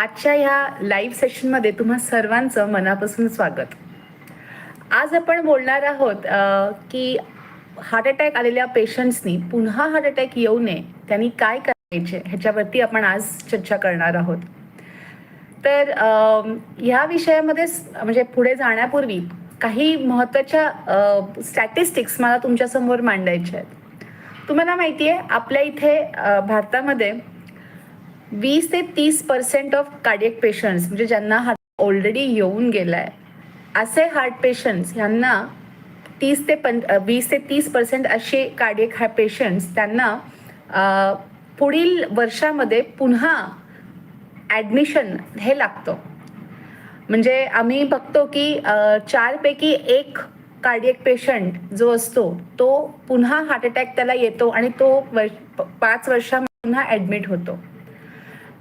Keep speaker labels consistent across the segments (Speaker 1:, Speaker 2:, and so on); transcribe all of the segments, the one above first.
Speaker 1: आजच्या ह्या लाईव्ह सेशनमध्ये तुम्हा सर्वांचं मनापासून स्वागत. आज आपण बोलणार आहोत की हार्ट अटॅक आलेल्या पेशंट्सनी पुन्हा हार्ट अटॅक येऊ नये त्यांनी काय करायचे ह्याच्यावरती आपण आज चर्चा करणार आहोत. तर ह्या विषयामध्ये म्हणजे पुढे जाण्यापूर्वी काही महत्त्वाच्या स्टॅटिस्टिक्स मला तुमच्यासमोर मांडायच्या आहेत. तुम्हाला माहिती आहे आपल्या इथे भारतामध्ये वीस ते तीस पर्सेंट ऑफ कार्डियक पेशंट्स म्हणजे ज्यांना हार्ट ऑलरेडी येऊन गेलाय असे हार्ट पेशंट्स ह्यांना तीस ते पं वीस ते तीस पर्सेंट असे कार्डियक हार्ट पेशंट्स त्यांना पुढील वर्षामध्ये पुन्हा ॲडमिशन हे लागतं. म्हणजे आम्ही बघतो की चारपैकी एक कार्डियक पेशंट जो असतो तो पुन्हा हार्ट अटॅक त्याला येतो आणि तो वर्ष पाच वर्षा पुन्हा ॲडमिट होतो.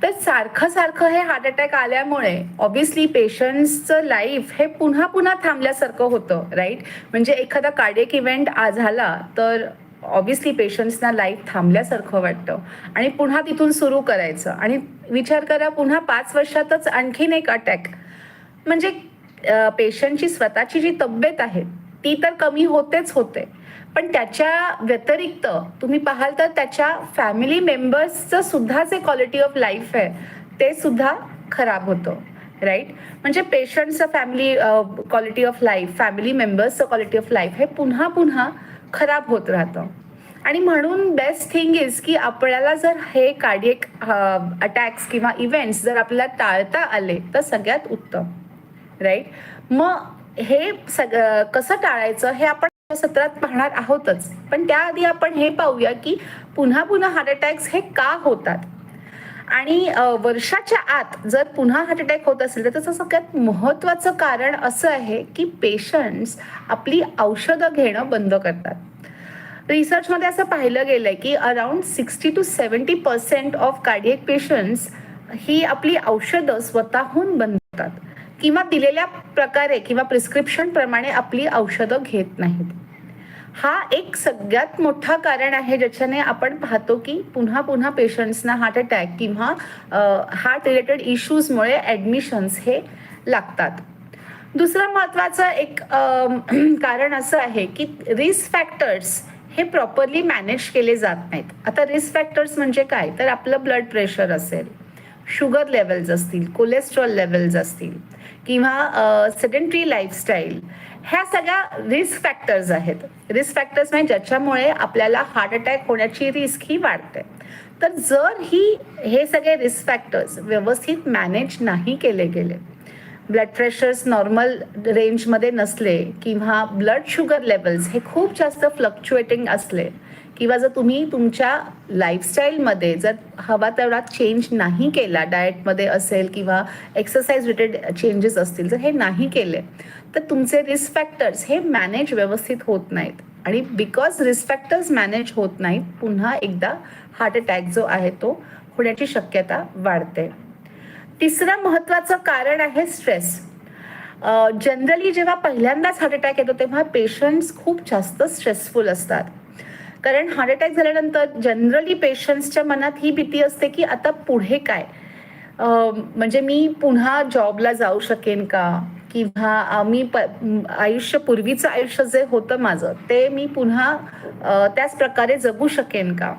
Speaker 1: तर सारखं सारखं हे हार्ट अटॅक आल्यामुळे ऑब्व्हियसली पेशंट्सचं लाईफ हे पुन्हा पुन्हा थांबल्यासारखं होतं राईट म्हणजे एखादा कार्डियक इव्हेंट आ झाला तर ऑब्व्हियसली पेशंट्सना लाईफ थांबल्यासारखं वाटतं. आणि पुन्हा तिथून सुरू करायचं. आणि विचार करा पुन्हा पाच वर्षातच आणखीन एक अटॅक म्हणजे पेशंटची स्वतःची जी तब्येत आहे ती तर कमी होतेच होते. पण त्याच्या व्यतिरिक्त तुम्ही पाहाल तर त्याच्या फॅमिली मेंबर्सचं सुद्धा जे क्वालिटी ऑफ लाईफ आहे ते सुद्धा खराब होतं. राईट म्हणजे पेशंटचं family quality of life family मेंबर्सचं quality of life हे पुन्हा पुन्हा खराब होत राहतं. आणि म्हणून बेस्ट थिंग इज की आपल्याला जर हे कार्डियक अटॅक्स किंवा इव्हेंट्स जर आपल्याला टाळता आले तर सगळ्यात उत्तम. राईट मग हे सग कसं टाळायचं हे आपण सत्रात पाहणार आहोतच. पण त्याआधी आपण हे पाहूया की पुन्हा पुन्हा हार्ट अटॅक्स हे का होतात? आणि वर्षाच्या आत जर पुन्हा हार्ट अटॅक होत असेल तर त्याचं सगळ्यात महत्त्वाचं कारण असं आहे की पेशंट्स आपली औषधं घेणं बंद करतात. रिसर्चमध्ये असं पाहिलं गेलंय की around sixty two seventy percent of cardiac patients ही आपली औषधं स्वतःहून बंद करतात किंवा दिलेल्या प्रकारे किंवा प्रिस्क्रिप्शन प्रमाणे आपली औषधं घेत नाहीत. हा एक सगळ्यात मोठा कारण आहे ज्याच्याने आपण पाहतो की पुन्हा पुन्हा पेशंट्सना हार्ट अटॅक किंवा हार्ट रिलेटेड इश्यूजमुळे ॲडमिशन्स हे लागतात. दुसरं महत्त्वाचं एक कारण असं आहे की रिस्क फॅक्टर्स हे प्रॉपरली मॅनेज केले जात नाहीत. आता रिस्क फॅक्टर्स म्हणजे काय? तर आपलं ब्लड प्रेशर असेल शुगर लेवल्स असतील कोलेस्ट्रॉल लेवल्स असतील किंवा सेडेंटरी लाईफस्टाईल ह्या सगळ्या रिस्क फॅक्टर्स आहेत. रिस्क फॅक्टर्स म्हणजे ज्याच्यामुळे आपल्याला हार्ट अटॅक होण्याची रिस्क ही वाढते. तर जर ही हे सगळे रिस्क फॅक्टर्स व्यवस्थित मॅनेज नाही केले गेले ब्लड प्रेशर्स नॉर्मल रेंजमध्ये नसले किंवा ब्लड शुगर लेवल्स हे खूप जास्त फ्लक्च्युएटिंग असले किंवा जर तुम्ही तुमच्या लाईफस्टाईलमध्ये जर हवा तेवढा चेंज नाही केला डाएटमध्ये असेल किंवा एक्सरसाइज रिलेटेड चेंजेस असतील जर हे नाही केले तर तुमचे रिस्क फॅक्टर्स हे मॅनेज व्यवस्थित होत नाहीत. आणि बिकॉज रिस्क फॅक्टर्स मॅनेज होत नाहीत पुन्हा एकदा हार्ट अटॅक जो आहे तो होण्याची शक्यता वाढते. तिसरं महत्त्वाचं कारण आहे स्ट्रेस जनरली जेव्हा पहिल्यांदाच हार्ट अटॅक येतो तेव्हा पेशंट्स खूप जास्त स्ट्रेसफुल असतात. कारण हार्ट अटॅक झाल्यानंतर जनरली पेशंट्सच्या मनात ही भीती असते की आता पुढे काय? म्हणजे मी पुन्हा जॉबला जाऊ शकेन का? किंवा आम्ही मी प आयुष्य पूर्वीचं आयुष्य जे होतं माझं ते मी पुन्हा त्याच प्रकारे जगू शकेन का?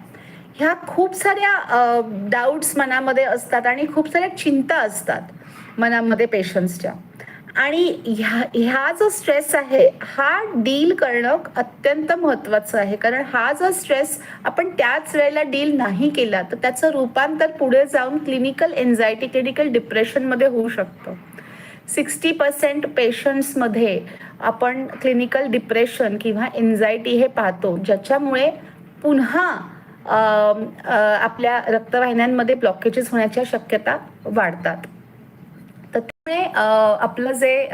Speaker 1: ह्या खूप साऱ्या डाऊट्स मनामध्ये असतात आणि खूप साऱ्या चिंता असतात मनामध्ये पेशंट्सच्या आणि ह्या ह्या जो स्ट्रेस आहे हा डील करणं अत्यंत महत्त्वाचं आहे. कारण हा जो स्ट्रेस आपण त्याच वेळेला डील नाही केला तर त्याचं रूपांतर पुढे जाऊन क्लिनिकल एन्झायटी क्लिनिकल डिप्रेशनमध्ये होऊ शकतं. सिक्स्टी पर्सेंट पेशंट्समध्ये आपण क्लिनिकल डिप्रेशन किंवा एन्झायटी हे पाहतो ज्याच्यामुळे पुन्हा आपल्या रक्तवाहिन्यांमध्ये ब्लॉकेजेस होण्याच्या शक्यता वाढतात. त्यामुळे आपलं जे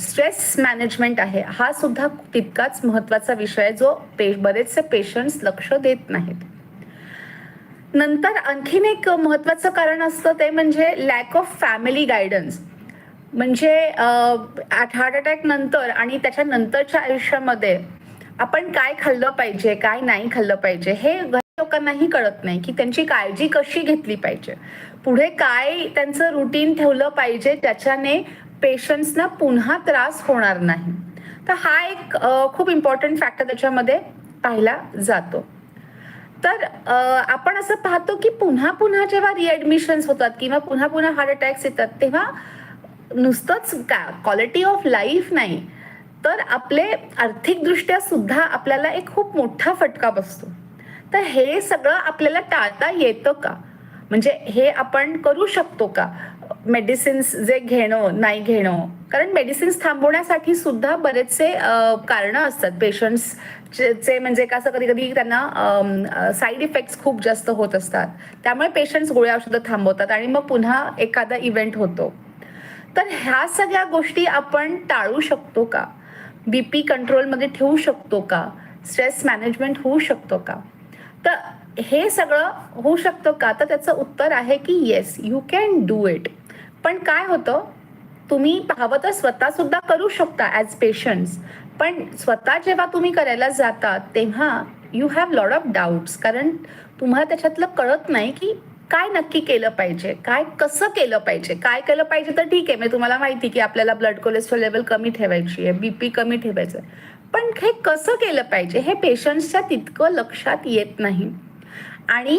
Speaker 1: स्ट्रेस मॅनेजमेंट आहे हा सुद्धा तितकाच महत्त्वाचा विषय आहे जो पे बरेचसे पेशंट्स लक्ष देत नाहीत. नंतर आणखीन एक महत्त्वाचं कारण असतं ते म्हणजे लॅक ऑफ फॅमिली गायडन्स म्हणजे हार्ट अटॅक नंतर आणि त्याच्या नंतरच्या आयुष्यामध्ये आपण काय खाल्लं पाहिजे काय नाही खाल्लं पाहिजे हे लोकांनाही कळत नाही की त्यांची काळजी कशी घेतली पाहिजे. पुढे काय त्यांचं रुटीन ठेवलं पाहिजे त्याच्याने पेशंट्सना पुन्हा त्रास होणार नाही. तर हा एक खूप इम्पॉर्टंट फॅक्टर त्याच्यामध्ये पाहिला जातो. तर आपण असं पाहतो की पुन्हा पुन्हा जेव्हा रिॲडमिशन्स होतात किंवा पुन्हा पुन्हा हार्ट अटॅक्स येतात तेव्हा नुसतंच का क्वालिटी ऑफ लाईफ नाही. तर आपले आर्थिकदृष्ट्या सुद्धा आपल्याला एक खूप मोठा फटका बसतो. तर हे सगळं आपल्याला टाळता येतं का? म्हणजे हे आपण करू शकतो का? मेडिसिन्स जे घेणं नाही घेणं? कारण मेडिसिन्स थांबवण्यासाठी सुद्धा बरेचसे कारणं असतात. पेशंट्स चे म्हणजे कसं कधी कधी त्यांना साईड इफेक्ट्स खूप जास्त होत असतात. त्यामुळे पेशंट्स गोळ्या औषधं थांबवतात आणि मग पुन्हा एखादा इव्हेंट होतो. तर ह्या सगळ्या गोष्टी आपण टाळू शकतो का? बी पी कंट्रोलमध्ये ठेवू शकतो का? स्ट्रेस मॅनेजमेंट होऊ शकतो का? तर हे सगळं होऊ शकतं का? तर त्याचं उत्तर आहे की yes you can do it पण काय होतं? तुम्ही हवं तर स्वतः सुद्धा करू शकता ॲज पेशंट्स पण स्वतः जेव्हा तुम्ही करायला जाता तेव्हा you have lot of doubts कारण तुम्हाला त्याच्यातलं कळत नाही की काय नक्की केलं पाहिजे काय कसं केलं पाहिजे. काय केलं पाहिजे तर ठीक आहे. म्हणजे तुम्हाला माहिती की आपल्याला ब्लड कोलेस्ट्रॉल लेवल कमी ठेवायची आहे बीपी कमी ठेवायचं आहे. पण हे कसं केलं पाहिजे हे पेशंट्सच्या तितकं लक्षात येत नाही. आणि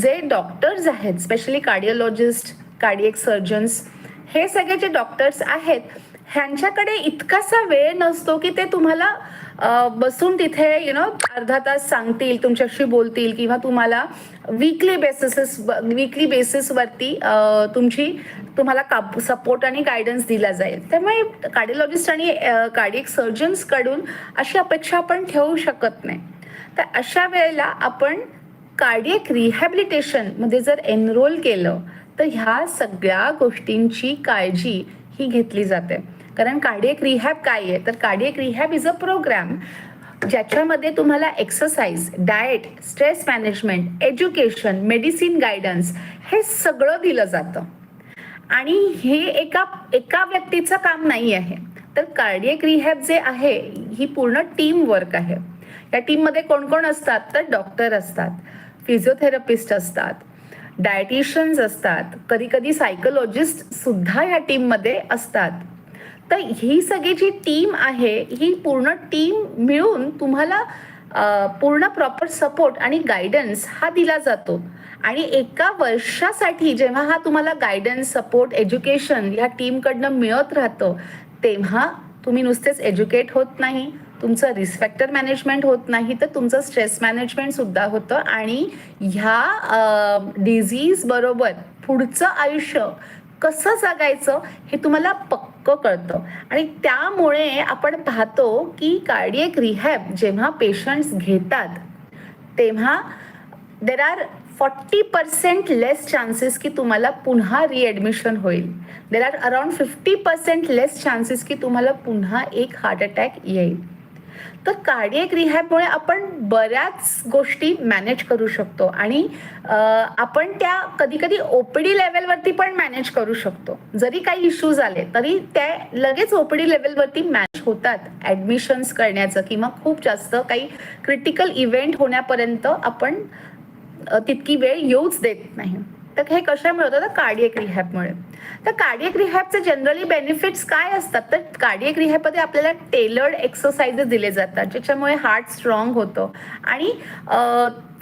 Speaker 1: जे डॉक्टर्स आहेत स्पेशली कार्डिओलॉजिस्ट कार्डिएक सर्जन्स हे सगळे जे डॉक्टर्स आहेत ह्यांच्याकडे इतकासा वेळ नसतो की ते तुम्हाला बसून तिथे यु नो अर्धा तास सांगतील तुमच्याशी बोलतील किंवा तुम्हाला वीकली बेसिस वीकली बेसिसवरती तुमची तुम्हाला काप सपोर्ट आणि गायडन्स दिला जाईल. त्यामुळे कार्डिओलॉजिस्ट आणि कार्डिक सर्जन्सकडून अशी अपेक्षा आपण ठेवू शकत नाही. तर अशा वेळेला आपण कार्डियक रिहॅबिलिटेशनमध्ये जर एनरोल केलं तर ह्या सगळ्या गोष्टींची काळजी ही घेतली जाते. कारण कार्डियक रिहॅब काय आहे? तर cardiac rehab is a program ज्याच्यामध्ये तुम्हाला exercise diet stress management education medicine guidance हे सगळं दिलं जातं. आणि हे एका एका व्यक्तीचं काम नाही आहे. तर कार्डियक रिहॅब जे आहे ही पूर्ण टीम वर्क आहे. या टीममध्ये कोण कोण असतात? तर डॉक्टर असतात फिजिओथेरपिस्ट असतात डायटिशियन्स असतात कधी कधी सायकोलॉजिस्ट सुद्धा या टीममध्ये असतात. तर ही सगळी जी टीम आहे ही पूर्ण टीम मिळून तुम्हाला पूर्ण प्रॉपर सपोर्ट आणि गायडन्स हा दिला जातो. आणि एका वर्षासाठी जेव्हा हा तुम्हाला गायडन्स सपोर्ट एज्युकेशन ह्या टीमकडनं मिळत राहतं तेव्हा तुम्ही नुसतेच एज्युकेट होत नाही तुमचं रिस्पेक्टर मॅनेजमेंट होत नाही तर तुमचं स्ट्रेस मॅनेजमेंट सुद्धा होतं. आणि ह्या डिझीज बरोबर पुढचं आयुष्य कसं जगायचं हे तुम्हाला पक्क कळतं. आणि त्यामुळे आपण पाहतो की कार्डियक रिहॅब जेव्हा पेशंट्स घेतात तेव्हा there are forty percent less chances की तुम्हाला पुन्हा रिॲडमिशन होईल. There are around fifty percent less chances की तुम्हाला पुन्हा एक हार्ट अटॅक येईल. तर कार्डियक रिहॅबमुळे आपण बऱ्याच गोष्टी मॅनेज करू शकतो आणि आपण त्या कधी कधी ओपीडी लेवलवरती पण मॅनेज करू शकतो. जरी काही इश्यूज आले तरी त्या लगेच ओपीडी लेवलवरती मॅनेज होतात. ॲडमिशन्स करण्याचं किंवा खूप जास्त काही क्रिटिकल इव्हेंट होण्यापर्यंत आपण तितकी वेळ येऊच देत नाही. तर हे कशामुळे होतं? तर कार्डियक रिहॅबमुळे तर कार्डियक रिहॅबचे जनरली बेनिफिट्स काय असतात? तर कार्डियक रिहॅबमध्ये आपल्याला टेलर्ड एक्सरसाइजेस दिले जातात ज्याच्यामुळे हार्ट स्ट्रॉंग होतं. आणि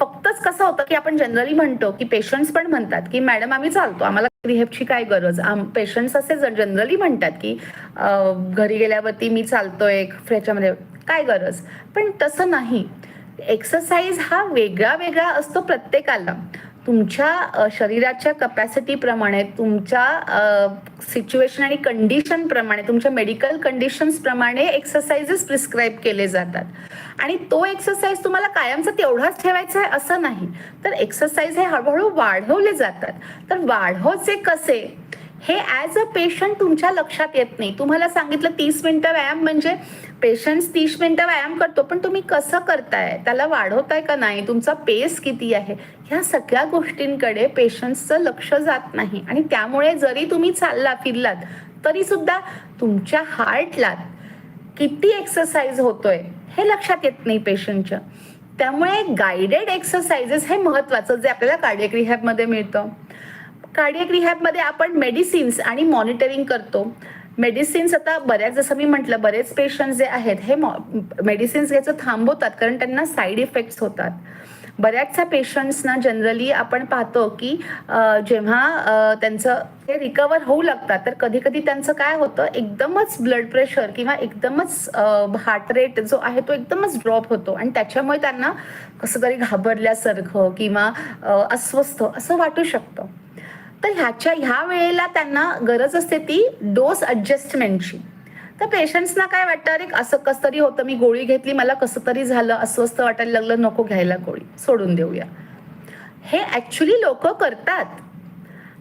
Speaker 1: फक्तच कसं होतं की आपण जनरली म्हणतो की पेशंट्स पण म्हणतात की मॅडम आम्ही चालतो. आम्हाला रिहेबची काय गरज? पेशंट्स असे जनरली म्हणतात की घरी गेल्यावरती मी चालतोय फ्रेच्यामध्ये काय गरज? पण तसं नाही. एक्सरसाइज हा वेगळा वेगळा असतो प्रत्येकाला. तुमच्या शरीराच्या कपॅसिटीप्रमाणे तुमच्या सिच्युएशन आणि कंडिशन प्रमाणे तुमच्या मेडिकल कंडिशन्स प्रमाणे एक्सरसाइजेस प्रिस्क्राईब केले जातात. आणि तो एक्सरसाइज तुम्हाला कायमचा तेवढाच ठेवायचा आहे असं नाही. तर एक्सरसाइज हे हळूहळू वाढवले जातात. तर वाढवचे कसे? हे ॲज अ पेशंट तुमच्या लक्षात येत नाही. तुम्हाला सांगितलं तीस मिनटं व्यायाम म्हणजे पेशंट तीस मिनिटं व्यायाम करतो पण तुम्ही कसं करताय? त्याला वाढवताय का नाही? तुमचा पेस किती आहे? ह्या सगळ्या गोष्टींकडे पेशंट्सचं लक्ष जात नाही. आणि त्यामुळे जरी तुम्ही चालला फिरलात तरी सुद्धा तुमच्या हार्टला किती एक्सरसाइज होतोय हे लक्षात येत नाही पेशंटच्या. त्यामुळे गायडेड एक्सरसाइजेस हे महत्वाचं जे आपल्याला कार्डियक रिहॅबमध्ये मिळतं. कार्डियक रिहॅबमध्ये आपण मेडिसिन्स आणि मॉनिटरिंग करतो. मेडिसिन्स आता बऱ्याच जसं मी म्हटलं बरेच पेशंट जे आहेत हे मेडिसिन्स घ्यायचं थांबवतात कारण त्यांना साईड इफेक्ट्स होतात. बऱ्याचशा पेशंट्सना जनरली आपण पाहतो की जेव्हा त्यांचं ते रिकवर होऊ लागतात तर कधी कधी त्यांचं काय होतं एकदमच ब्लड प्रेशर किंवा एकदमच हार्ट रेट जो आहे तो एकदमच ड्रॉप होतो. आणि त्याच्यामुळे त्यांना कसं तरी घाबरल्यासारखं किंवा अस्वस्थ असं वाटू शकतं. तर ह्याच्या ह्या वेळेला त्यांना गरज असते ती डोस ॲडजस्टमेंटची तर पेशंट्सना काय वाटतं? अरे असं कसं तरी होतं मी गोळी घेतली मला कसं तरी झालं अस्वस्थ वाटायला लागलं नको घ्यायला गोळी सोडून देऊया. हे ॲक्च्युली लोक करतात.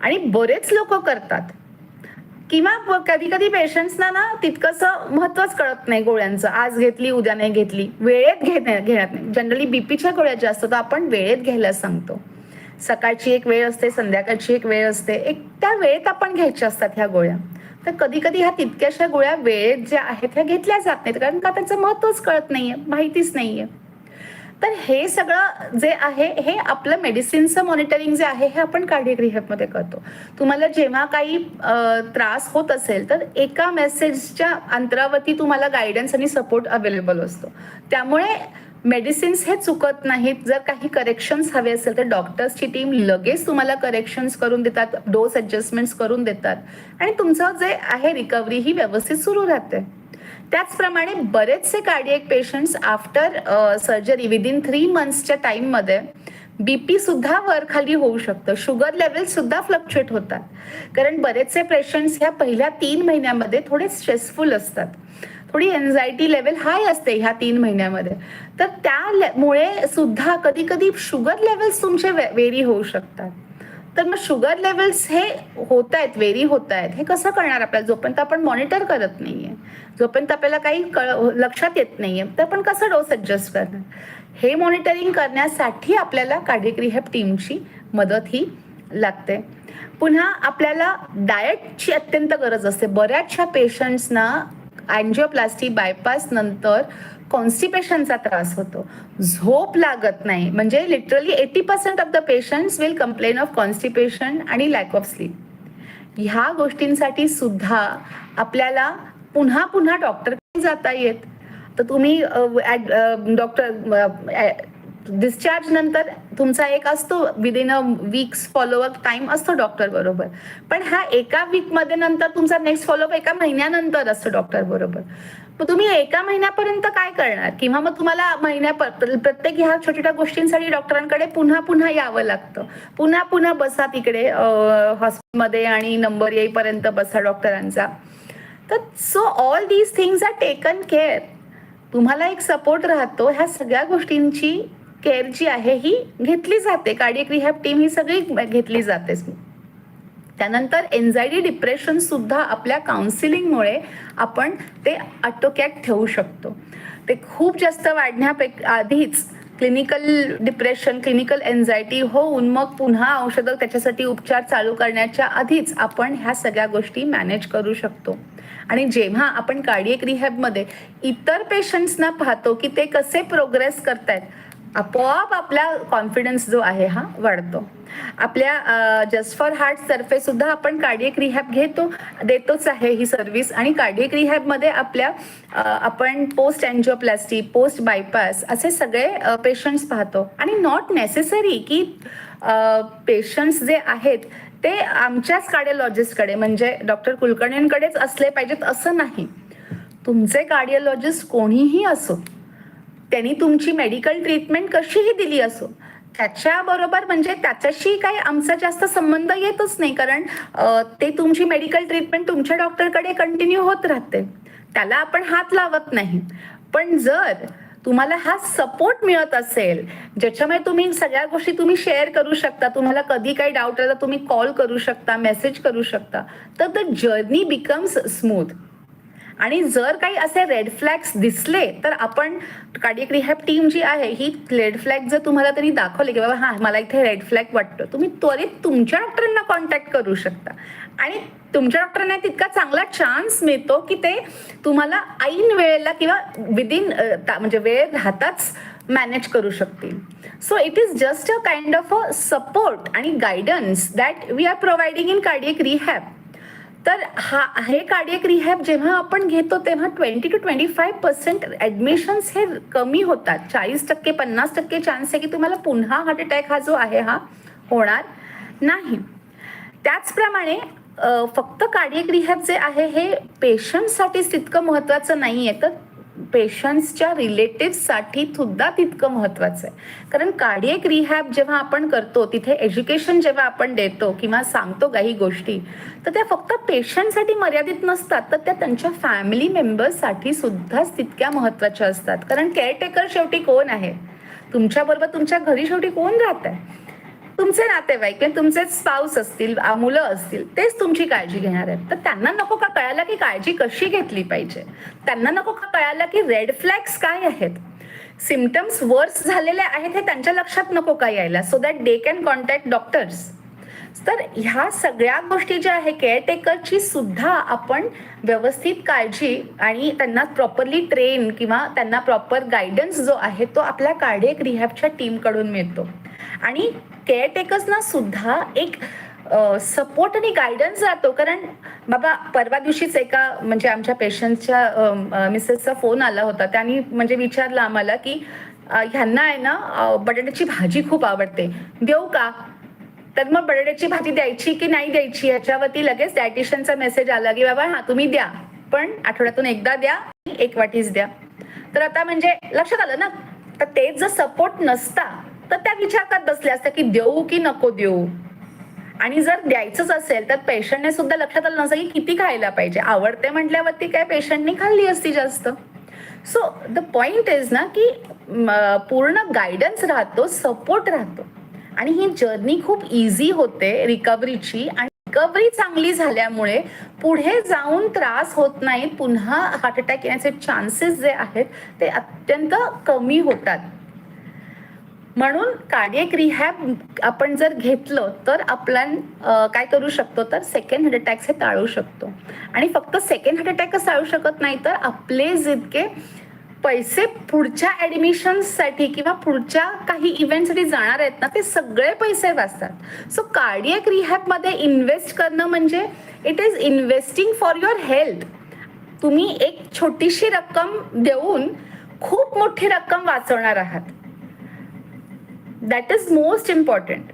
Speaker 1: आणि बरेच लोक करतात. किंवा कधी कधी पेशंट्सना ना तितकंसं महत्वच कळत नाही गोळ्यांचं. आज घेतली उद्या नाही घेतली. वेळेत घेण्या घेण्यात नाही. जनरली बीपीच्या गोळ्या ज्या असतात आपण वेळेत घ्यायला सांगतो. सकाळची एक वेळ असते संध्याकाळची एक वेळ असते. एक त्या वेळेत आपण घ्यायच्या असतात ह्या गोळ्या. तर कधी कधी ह्या तितक्याशा गोळ्या वेळेत ज्या आहेत ह्या घेतल्या जात नाहीत कारण का त्याचं महत्वच कळत नाहीये माहितीच नाहीये. तर हे सगळं जे आहे हे आपलं मेडिसिनचं मॉनिटरिंग जे आहे हे आपण कार्डियक रिहॅबमध्ये करतो. तुम्हाला जेव्हा काही त्रास होत असेल तर एका मेसेजच्या अंतरावरती तुम्हाला गायडन्स आणि सपोर्ट अवेलेबल असतो. त्यामुळे मेडिसिन्स हे चुकत नाहीत. जर काही करेक्शन्स हवे असेल तर डॉक्टर्सची टीम लगेच तुम्हाला करेक्शन्स करून देतात डोस ॲडजस्टमेंट्स करून देतात. आणि तुमचं जे आहे रिकव्हरी ही व्यवस्थित सुरू राहते. त्याचप्रमाणे बरेचसे cardiac patients after surgery within three मंथ्सच्या टाईममध्ये बीपी सुद्धा वर खाली होऊ शकतं. शुगर लेवल सुद्धा फ्लक्च्युएट होतात. कारण बरेचसे पेशंट्स ह्या पहिल्या तीन महिन्यामध्ये थोडे स्ट्रेसफुल असतात. थोडी एन्झायटी लेवल हाय असते ह्या तीन महिन्यामध्ये. तर त्यामुळे सुद्धा कधी कधी शुगर लेवल्स तुमचे वेरी होऊ शकतात. तर मग शुगर लेवल्स हे होत आहेत वेरी होत आहेत हे कसं करणार आपल्याला? जोपर्यंत आपण मॉनिटर करत नाहीये जोपर्यंत आपल्याला काही कळ लक्षात येत नाहीये तर आपण कसं डोस ऍडजस्ट करणार? हे मॉनिटरिंग करण्यासाठी आपल्याला कार्डिक रिहॅब टीमची मदत ही लागते. पुन्हा आपल्याला डाएटची अत्यंत गरज असते. बऱ्याचशा पेशंट्सना अँजिओप्लास्टी बायपास नंतर कॉन्स्टिपेशनचा त्रास होतो. झोप लागत नाही. म्हणजे literally eighty percent of the patients will complain of constipation आणि लॅक ऑफ स्लीप ह्या गोष्टींसाठी सुद्धा आपल्याला पुन्हा पुन्हा डॉक्टर जाता येत. तर तुम्ही डॉक्टर डिस्चार्ज नंतर तुमचा एक असतो within a weeks followup time असतो डॉक्टर बरोबर. पण हा एका वीकमध्ये नंतर तुमचा नेक्स्ट फॉलोअप एका महिन्यानंतर असतो डॉक्टर बरोबर. मग तुम्ही एका महिन्यापर्यंत काय करणार? किंवा मग तुम्हाला महिन्या प्रत्येक ह्या छोट्या छोट्या गोष्टींसाठी डॉक्टरांकडे पुन्हा पुन्हा यावं लागतं. पुन्हा पुन्हा बसा तिकडे हॉस्पिटलमध्ये आणि नंबर येईपर्यंत बसा डॉक्टरांचा तर so all these things are taken care तुम्हाला एक सपोर्ट राहतो ह्या सगळ्या गोष्टींची केअर जी आहे ही घेतली जाते. कार्डियक रिहॅब टीम ही सगळी घेतली जाते. त्यानंतर एन्झायटी डिप्रेशन सुद्धा आपल्या काउन्सिलिंगमुळे आपण ते आटोक्यात ठेवू शकतो. ते खूप जास्त वाढण्यापेक्षा आधीच क्लिनिकल डिप्रेशन क्लिनिकल एन्झायटी होऊन मग पुन्हा औषधं त्याच्यासाठी उपचार चालू करण्याच्या आधीच आपण ह्या सगळ्या गोष्टी मॅनेज करू शकतो. आणि जेव्हा आपण कार्डियक रिहॅबमध्ये इतर पेशंट्सना पाहतो की ते कसे प्रोग्रेस करतायत आपोआप आपला कॉन्फिडन्स जो आहे हा वाढतो. आपल्या जस्ट फॉर हार्ट तर्फे सुद्धा आपण कार्डियक रिहॅब घेतो देतोच आहे ही सर्व्हिस आणि कार्डियक रिहॅबमध्ये आपल्या आपण पोस्ट अँजिओप्लास्टी पोस्ट बायपास असे सगळे पेशंट्स पाहतो. आणि नॉट नेसेसरी की पेशंट्स जे आहेत ते आमच्याच कार्डिओलॉजिस्टकडे म्हणजे डॉक्टर कुलकर्णींकडेच असले पाहिजेत असं नाही. तुमचे कार्डिओलॉजिस्ट कोणीही असो त्यांनी तुमची मेडिकल ट्रीटमेंट कशीही दिली असो त्याच्याबरोबर म्हणजे त्याच्याशी काही आमचा जास्त संबंध येतच नाही कारण ते तुमची मेडिकल ट्रीटमेंट तुमच्या डॉक्टरकडे कंटिन्यू होत राहते. त्याला आपण हात लावत नाही. पण जर तुम्हाला हा सपोर्ट मिळत असेल ज्याच्यामुळे तुम्ही सगळ्या गोष्टी तुम्ही शेअर करू शकता तुम्हाला कधी काही डाऊट आला तुम्ही कॉल करू शकता मेसेज करू शकता तर द जर्नी बिकम्स स्मूथ आणि जर काही असे रेड फ्लॅग्स दिसले तर आपण कार्डियक रिहॅब टीम जी आहे ही रेड फ्लॅग जर तुम्हाला त्यांनी दाखवले की बाबा हा मला इथे रेड फ्लॅग वाटतो तुम्ही त्वरित तुमच्या डॉक्टरांना कॉन्टॅक्ट करू शकता. आणि तुमच्या डॉक्टरांना तितका चांगला चान्स मिळतो की ते तुम्हाला ऐन वेळेला किंवा विदिन म्हणजे वेळ राहताच मॅनेज करू शकतील. So it is just a kind of a support आणि guidance that we are providing in cardiac rehab तर हा हे कार्डियक रिहॅब जेव्हा आपण घेतो तेव्हा twenty to twenty five percent admissions हे कमी होतात. चाळीस टक्के पन्नास टक्के चान्स आहे की तुम्हाला पुन्हा हार्ट अटॅक हा जो आहे हा होणार नाही. त्याचप्रमाणे फक्त कार्डियक रिहॅब जे आहे हे पेशंटसाठीच तितकं महत्त्वाचं नाही आहे तर पेशंट्सच्या रिलेटिव्हसाठी सुद्धा तितकं महत्त्वाचं आहे. कारण कार्डियक रिहॅब जेव्हा आपण करतो तिथे एज्युकेशन जेव्हा आपण देतो किंवा सांगतो काही गोष्टी तर त्या फक्त पेशंटसाठी मर्यादित नसतात तर त्या त्यांच्या फॅमिली मेंबर्ससाठी सुद्धाच तितक्या महत्त्वाच्या असतात. कारण केअरटेकर शेवटी कोण आहे? तुमच्याबरोबर तुमच्या घरी शेवटी कोण राहत आहे तुमचे नातेवाईक किंवा तुमचे स्पाऊस असतील मुलं असतील तेच तुमची काळजी घेणार आहेत. तर त्यांना नको का कळायला की काळजी कशी घेतली पाहिजे? त्यांना नको का कळायला की रेड फ्लॅग्स काय आहेत? सिमटम्स वर्स झालेले आहेत हे त्यांच्या लक्षात नको का यायला? So that they can contact doctors तर ह्या सगळ्या गोष्टी ज्या आहे केअरटेकरची सुद्धा आपण व्यवस्थित काळजी आणि त्यांना प्रॉपरली ट्रेन किंवा त्यांना प्रॉपर गायडन्स जो आहे तो आपल्या कार्डियक रिहॅबच्या टीमकडून मिळतो. आणि केअरटेकर्सना सुद्धा एक सपोर्ट आणि गायडन्स राहतो. कारण बाबा परवा दिवशीच एका म्हणजे आमच्या पेशंटच्या मिसेसचा फोन आला होता. त्यांनी म्हणजे विचारलं आम्हाला की ह्यांना आहे ना बटाट्याची भाजी खूप आवडते. देऊ का? तर मग बटाट्याची भाजी द्यायची की नाही द्यायची ह्याच्यावरती लगेच डायटिशियनचा मेसेज आला की बाबा हा तुम्ही द्या. पण आठवड्यातून एकदा द्या एक वाटीच द्या. तर आता म्हणजे लक्षात आलं ना? तर तेच जर सपोर्ट नसता तर त्या विचार करत बसल्या असत्या की देऊ की नको देऊ? आणि जर द्यायचंच असेल तर पेशंटने सुद्धा लक्षात आलं नसतं की किती खायला पाहिजे. आवडते म्हटल्यावरती काय पेशंटने खाल्ली असती जास्त. सो द पॉइंट इज ना की पूर्ण गायडन्स राहतो सपोर्ट राहतो. आणि ही जर्नी खूप इझी होते रिकव्हरीची आणि रिकव्हरी चांगली झाल्यामुळे पुढे जाऊन त्रास होत नाहीत. पुन्हा हार्ट अटॅक येण्याचे चान्सेस जे आहेत ते अत्यंत कमी होतात. म्हणून कार्डियक रिहॅब आपण जर घेतलं तर आपण काय करू शकतो तर सेकंड हार्ट अटॅक्स हे टाळू शकतो. आणि फक्त सेकंड हार्ट अटॅकच टाळू शकत नाही तर आपले जितके पैसे पुढच्या ॲडमिशन्ससाठी किंवा पुढच्या काही इव्हेंटसाठी जाणार आहेत ना ते सगळे पैसे वाचतात. सो कार्डियक रिहॅबमध्ये इन्व्हेस्ट करणं म्हणजे it is investing for your health तुम्ही एक छोटीशी रक्कम देऊन खूप मोठी रक्कम वाचवणार आहात. दॅट इज मोस्ट इम्पॉर्टंट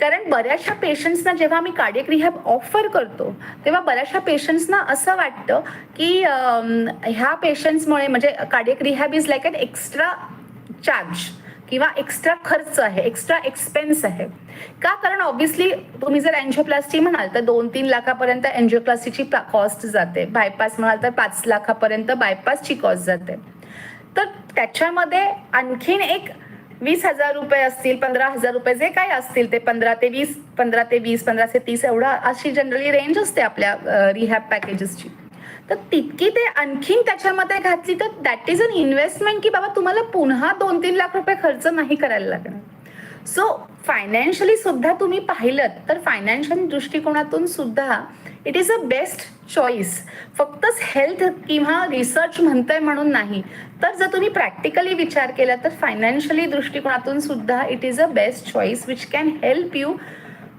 Speaker 1: कारण बऱ्याचशा पेशंट्सना जेव्हा आम्ही कार्डियक रिहॅब ऑफर करतो तेव्हा बऱ्याचशा पेशंट्सना असं वाटतं की ह्या पेशंट्समुळे म्हणजे cardiac rehab is like an extra charge किंवा एक्स्ट्रा खर्च आहे एक्स्ट्रा एक्सपेन्स आहे. का? कारण ऑब्व्हियसली तुम्ही जर अँजिओप्लास्टी म्हणाल तर दोन तीन लाखापर्यंत अँजिओप्लास्टीची कॉस्ट जाते. बायपास म्हणाल तर पाच लाखापर्यंत बायपासची कॉस्ट जाते. तर त्याच्यामध्ये आणखीन एक वीस हजार रुपये असतील पंधरा हजार रुपये जे काही असतील ते पंधरा ते वीस पंधरा ते वीस पंधरा ते तीस एवढा अशी जनरली रेंज असते आपल्या रिहॅब पॅकेजेसची तर तितकी ते आणखीन त्याच्यामध्ये घातली तर दॅट इज अन इन्व्हेस्टमेंट की बाबा तुम्हाला पुन्हा दोन तीन लाख रुपये खर्च नाही करायला लागणार. सो फायनान्शियली सुद्धा तुम्ही पाहिलं तर फायनान्शियल दृष्टिकोनातून सुद्धा it is a best choice फक्तच हेल्थ किंवा रिसर्च म्हणतंय म्हणून नाही. तर जर तुम्ही प्रॅक्टिकली विचार केला तर फायनान्शियली दृष्टिकोनातून सुद्धा it is a best choice which can help you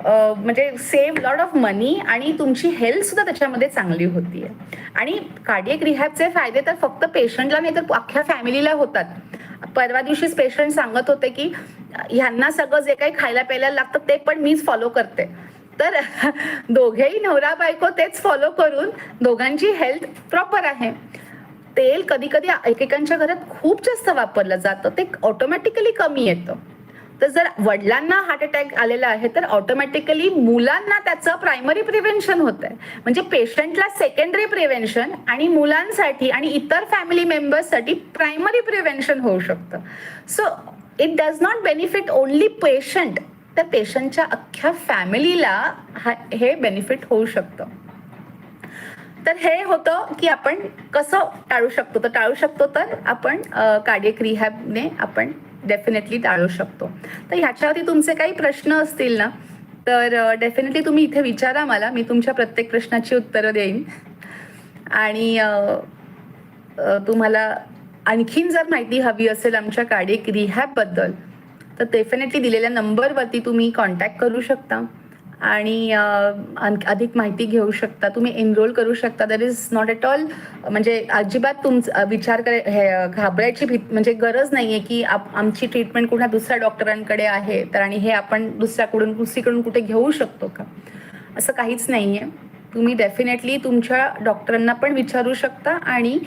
Speaker 1: म्हणजे सेव्ह लॉट ऑफ मनी आणि तुमची हेल्थ सुद्धा त्याच्यामध्ये चांगली होतीये. आणि कार्डियक रिहॅबचे फायदे तर फक्त पेशंटला नाही तर अख्ख्या फॅमिलीला होतात. परवा दिवशीच पेशंट सांगत होते की ह्यांना सगळं जे काही खायला प्यायला लागतं ते पण मीच फॉलो करते. तर दोघेही नवरा बायको तेच फॉलो करून दोघांची हेल्थ प्रॉपर आहे. तेल कधी कधी एकेकांच्या घरात खूप जास्त वापरलं जातं. ते ऑटोमॅटिकली कमी येतं. तर जर वडिलांना हार्ट अटॅक आलेला आहे तर ऑटोमॅटिकली मुलांना त्याचं प्रायमरी प्रिव्हेन्शन होत आहे म्हणजे पेशंटला सेकंडरी प्रिव्हेन्शन आणि मुलांसाठी आणि इतर फॅमिली मेंबर्ससाठी प्रायमरी प्रिव्हेन्शन होऊ शकतं. So it does not benefit only patient तर पेशंटच्या अख्ख्या फॅमिलीला हा हे बेनिफिट होऊ शकतं. तर हे होतं की आपण कसं टाळू शकतो? तर टाळू शकतो तर आपण कार्डियक रिहॅबने आपण डेफिनेटली टाळू शकतो. तर ह्याच्यावरती तुमचे काही प्रश्न असतील ना तर डेफिनेटली तुम्ही इथे विचारा मला. मी तुमच्या प्रत्येक प्रश्नाची उत्तरं देईन. आणि तुम्हाला आणखीन जर माहिती हवी असेल आमच्या कार्डिक रिहॅबबद्दल तर डेफिनेटली दिलेल्या नंबरवरती तुम्ही कॉन्टॅक्ट करू शकता. आणि अधिक माहिती घेऊ शकता. तुम्ही एनरोल करू शकता. That is not at all म्हणजे अजिबात तुमचा विचार कराय हे, घाबरायची भीत म्हणजे गरज नाही आहे की आप आमची ट्रीटमेंट कुठल्या दुसऱ्या डॉक्टरांकडे आहे तर आणि हे आपण दुसऱ्याकडून दुसरीकडून कुठे घेऊ शकतो का? असं काहीच नाही आहे तुम्ही डेफिनेटली तुमच्या डॉक्टरांना पण विचारू शकता आणि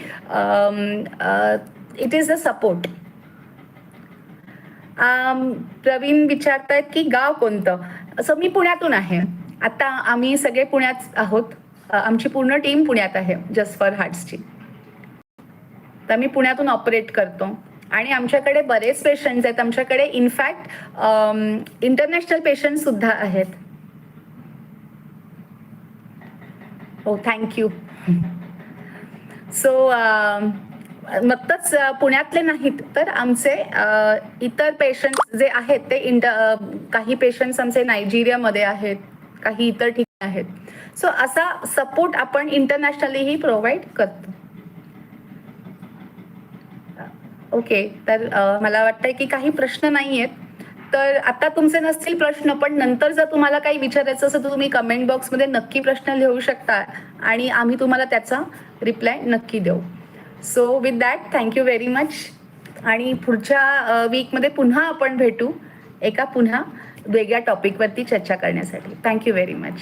Speaker 1: it is a support Praveen विचारतायत की गाव कोणतं? असं मी पुण्यातून आहे. आता आम्ही सगळे पुण्यात आहोत. आमची पूर्ण टीम पुण्यात आहे जस्ट फॉर हार्ट्सची. तर मी पुण्यातून ऑपरेट करतो. आणि आमच्याकडे बरेच पेशंट्स आहेत. आमच्याकडे इनफॅक्ट इंटरनॅशनल पेशंट सुद्धा आहेत. हो थँक्यू सो नुकतंच पुण्यातले नाहीत तर आमचे इतर पेशंट जे आहेत ते इंट काही पेशंट्स आमचे नायजेरियामध्ये आहेत काही इतर ठिकाणी आहेत. सो असा सपोर्ट आपण इंटरनॅशनलीही प्रोव्हाइड करतो. ओके तर मला वाटतंय की काही प्रश्न नाही आहेत तर आता तुमचे नसतील प्रश्न पण नंतर जर तुम्हाला काही विचारायचं असेल तर तुम्ही कमेंट बॉक्समध्ये नक्की प्रश्न लिहू शकता आणि आम्ही तुम्हाला त्याचा रिप्लाय नक्की देऊ. So with that thank you very much आणि पुढच्या वीकमध्ये पुन्हा आपण भेटू. एका पुन्हा वेगळ्या टॉपिकवरती चर्चा करण्यासाठी. Thank you very much